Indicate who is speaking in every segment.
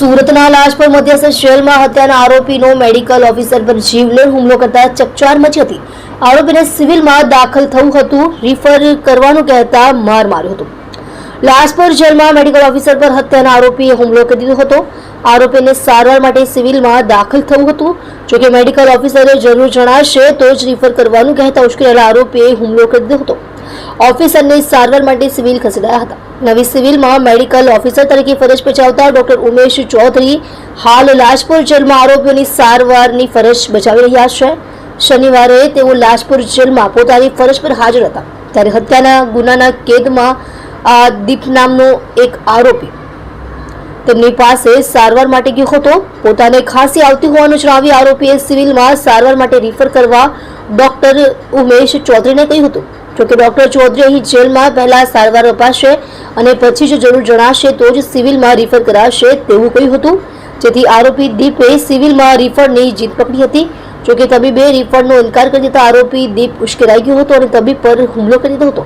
Speaker 1: સુરતના લાજપુર મધ્યસ્થ જેલમાં હત્યાના આરોપીનો મેડિકલ ઓફિસર પર જીવલેણ હુમલો કરતા ચકચાર મચી હતી. આરોપીને સિવિલમાં દાખલ થવું હતું. રિફર કરવાનું કહેતા માર માર્યો હતો. લાજપોર જેલમાં મેડિકલ ઓફિસર પર હત્યાના આરોપીએ હુમલો કરી દીધો હતો. આરોપીને સારવાર માટે સિવિલમાં દાખલ થવું હતું. જોકે મેડિકલ ઓફિસરે જરૂર જણાશે તો જ રિફર કરવાનું કહેતા ઉશ્કેરાયેલા આરોપીએ હુમલો કરી દીધો હતો. ઓફિસરને સારવાર માટે સિવિલ ખસેડાયા હતા. નવી સિવિલમાં મેડિકલ ઓફિસર તરીકે ફરજ બજાવતા ડોક્ટર ઉમેશ ચૌધરી હાલ લાજપુર જેલમાં આરોપીઓની સારવારની ફરજ બજાવી રહ્યા છે. શનિવારે તેઓ લાજપુર જેલમાં પોતાની ફરજ પર હાજર હતા. ત્યારે હત્યાના ગુનાના કેદમાં દીપ નામનો એક આરોપી તેમની પાસે સારવાર માટે ગયો હતો. પોતાને ખાંસી આવતી હોવાનું જણાવી આરોપીએ સિવિલમાં સારવાર માટે રિફર કરવા ડોક્ટર ઉમેશ ચૌધરીને કહ્યું હતું. જોકે ડોક્ટર ચૌધરી જેલમાં પહેલા સારવાર અપાશે અને પછી જો જરૂર જણાશે તો જ સિવિલમાં રિફર કરાશે તેવું કહ્યું હતું. જેથી આરોપી દીપે સિવિલમાં રિફરની જીત પકડી હતી. જોકે તબીબે રિફંડનો ઇનકાર કરી દેતા આરોપી દીપ ઉશ્કેરાઈ ગયો હતો અને તબીબ પર હુમલો કરી દીધો હતો.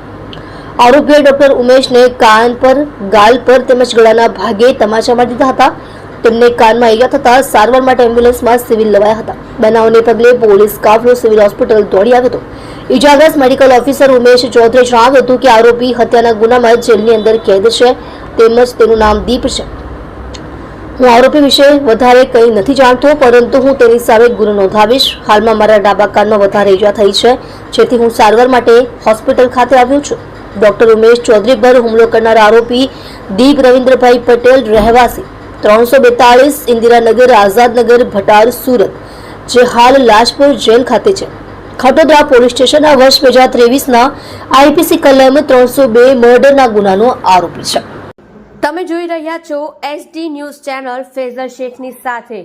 Speaker 1: આરોપીએ ડોક્ટર ઉમેશને કાન પર, ગાલ પર તેમજ ગળાના ભાગે તમાચા મારી દીધા હતા. તેમને કાનમાં ઈજા થતા સારવાર માટે એમ્બ્યુલન્સમાં સિવિલ લવાયા હતા. બનાવને પગલે પોલીસ કાફલો સિવિલ હોસ્પિટલ દોડી આવ્યો હતો. ઇજાગ્રસ્ત મેડિકલ ઓફિસર ઉમેશ ચૌધરીએ જણાવ્યું હતું કે આરોપી હત્યાના ગુનામાં જેલની અંદર કેદ છે, તેમજ તેનું નામ દીપ છે. હું આરોપી વિશે વધારે કંઈ નથી જાણતો, પરંતુ હું તેની સામે ગુનો નોંધાવીશ. હાલમાં મારા ડાબા કાનમાં વધારે ઈજા થઈ છે, જેથી હું સારવાર માટે હોસ્પિટલ ખાતે આવ્યો છું. ડોક્ટર ઉમેશ ચૌધરી પર હુમલો કરનાર આરોપી દીપ રવિન્દ્રભાઈ પટેલ રહેવાસી. ત્રણસો બેતાળીસ ઇન્દિરાનગર, આઝાદનગર, ભટાર, સુરત, જે હાલ લાજપુર જેલ ખાતે છે. ખટોદરા પોલીસ સ્ટેશનના વર્ષ બે હજાર ત્રેવીસના આઈપીસી કલમ ત્રણસો બે મર્ડરના ગુનાનો આરોપી છે.
Speaker 2: તમે જોઈ રહ્યા છો એસડી ન્યૂઝ ચેનલ ફેઝર શેખની સાથે.